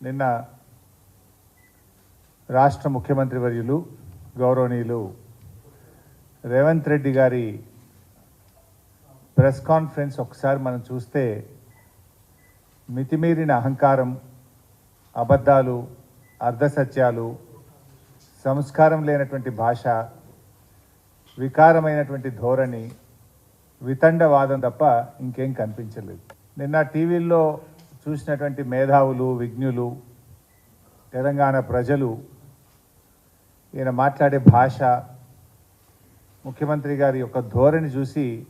నిన్న రాష్ట్ర ముఖ్యమంత్రి వర్యులు గౌరవనీయులు రేవంత్ రెడ్డి గారి ప్రెస్ కాన్ఫరెన్స్ ఒకసారి మనం చూస్తే మితిమీరిన అహంకారం అబద్ధాలు అర్ధసత్యాలు సంస్కారం లేనటువంటి భాష వికారమైనటువంటి ధోరణి వితండవాదం తప్ప ఇంకేం కనిపించలేదు. నిన్న టీవీల్లో చూసినటువంటి మేధావులు విజ్ఞులు తెలంగాణ ప్రజలు ఈయన మాట్లాడే భాష ముఖ్యమంత్రి గారి యొక్క ధోరణి చూసి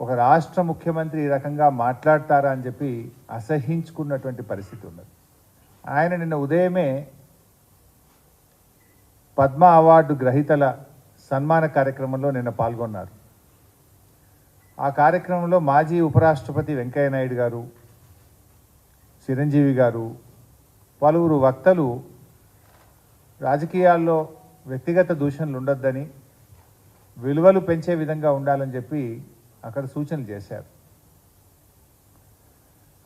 ఒక రాష్ట్ర ముఖ్యమంత్రి ఈ రకంగా మాట్లాడతారా అని చెప్పి అసహించుకున్నటువంటి పరిస్థితి ఉన్నది. ఆయన నిన్న ఉదయమే పద్మ అవార్డు గ్రహీతల సన్మాన కార్యక్రమంలో నిన్న పాల్గొన్నారు. ఆ కార్యక్రమంలో మాజీ ఉపరాష్ట్రపతి వెంకయ్య నాయుడు గారు చిరంజీవి గారు పలువురు వక్తలు రాజకీయాల్లో వ్యక్తిగత దూషణలు ఉండొద్దని విలువలు పెంచే విధంగా ఉండాలని చెప్పి అక్కడ సూచనలు చేశారు.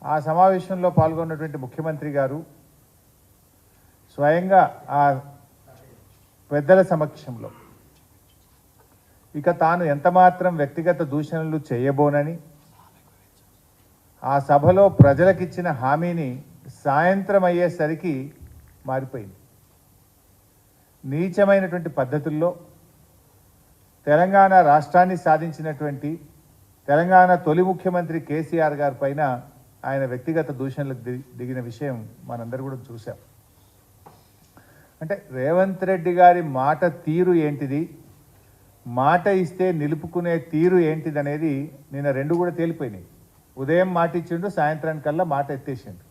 ఆ సమావేశంలో పాల్గొన్నటువంటి ముఖ్యమంత్రి గారు స్వయంగా ఆ పెద్దల సమక్షంలో ఇక తాను ఎంతమాత్రం వ్యక్తిగత దూషణలు చేయబోనని ఆ సభలో ప్రజలకిచ్చిన హామీని సాయంత్రం అయ్యేసరికి మారిపోయింది. నీచమైనటువంటి పద్ధతుల్లో తెలంగాణ రాష్ట్రాన్ని సాధించినటువంటి తెలంగాణ తొలి ముఖ్యమంత్రి కేసీఆర్ గారి పైన ఆయన వ్యక్తిగత దూషణలకు దిగిన విషయం మనందరూ కూడా చూసాం అంటే రేవంత్ రెడ్డి గారి మాట తీరు ఏంటిది? మాట ఇస్తే నిలుపుకునే తీరు ఏంటిదనేది నిన్న రెండు కూడా తేలిపోయినాయి. ఉదయం మాట ఇచ్చిండు సాయంత్రానికల్లా మాట ఎత్తేసిండు.